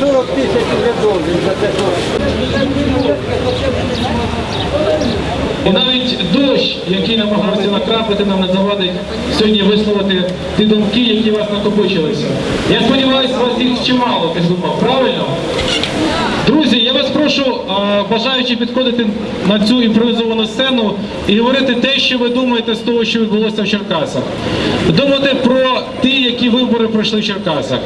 40 тисяч вже за те, що... І навіть дощ, який намагався накрапити, нам не завадить сьогодні висловити ті думки, які у вас накопичилися. Я сподіваюся, у вас їх чимало думок, правильно? Прошу, е, бажаючи підходити на цю імпровізовану сцену і говорити те, що ви думаєте з того, що відбулося в Черкасах. Думати про ті, які вибори пройшли в Черкасах.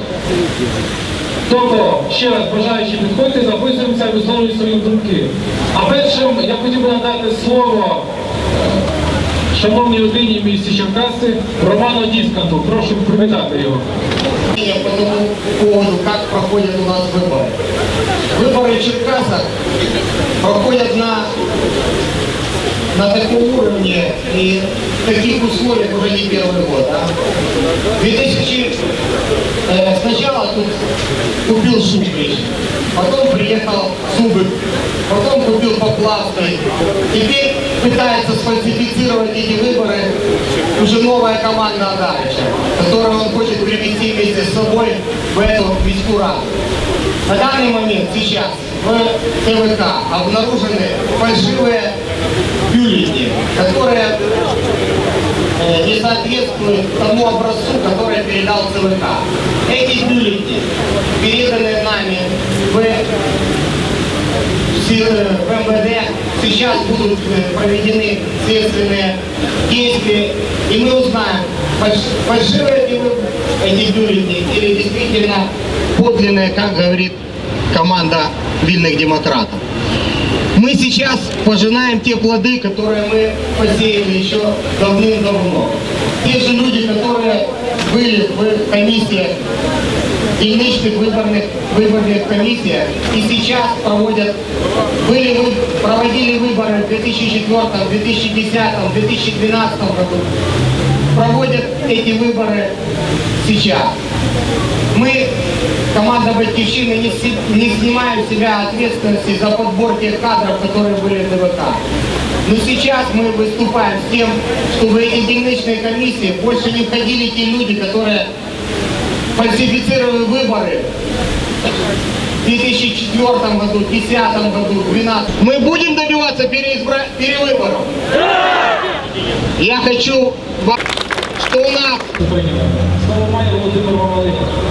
Тобто, ще раз бажаючи підходьте, записуємося і висловлюємо свої думки. А першим я хотів би надати слово е, шановній людині місті Черкаси Роману Дісканту. Прошу привітати його. по тому поводу, как проходят у нас выборы. Выборы в Черкасах проходят на, на таком уровне и в таких условиях уже не первый год. А? 2000, э, сначала тут купил Шуфрич, потом приехал Зубик, потом купил Поплавский. Теперь пытается сфальсифицировать эти выборы уже новая команда Адарыча, которую он хочет привести вместе с собой в эту міську раду. На данный момент сейчас в ТВК обнаружены фальшивые бюллетени, которые э, не соответствуют тому образцу, который передал ЦВК. Эти бюллетени переданы нами в силы в МВД. Сейчас будут э, проведены следственные действия, и мы узнаем, фальш- фальшивые ли эти бюллетени или действительно подлинные, как говорит команда вильных демократов. Мы сейчас пожинаем те плоды, которые мы посеяли еще давным-давно. Те же люди, которые были в комиссиях дільничних виборних виборних комиссиях и сейчас проводят, были, вы- проводили выборы в 2004, 2010, 2012 году, проводят эти выборы сейчас. Мы, команда Батьковщины, не, си- не снимаем себя ответственности за подбор тех кадров, которые были в ДВК. Но сейчас мы выступаем с тем, чтобы эти дільничные комиссии больше не входили те люди, которые фальсифицировали выборы в 2004 году, 2010 году, 2012. Мы будем добиваться переизбра... перевыборов? Я хочу, что у нас. Слово Володимир Мамалиха.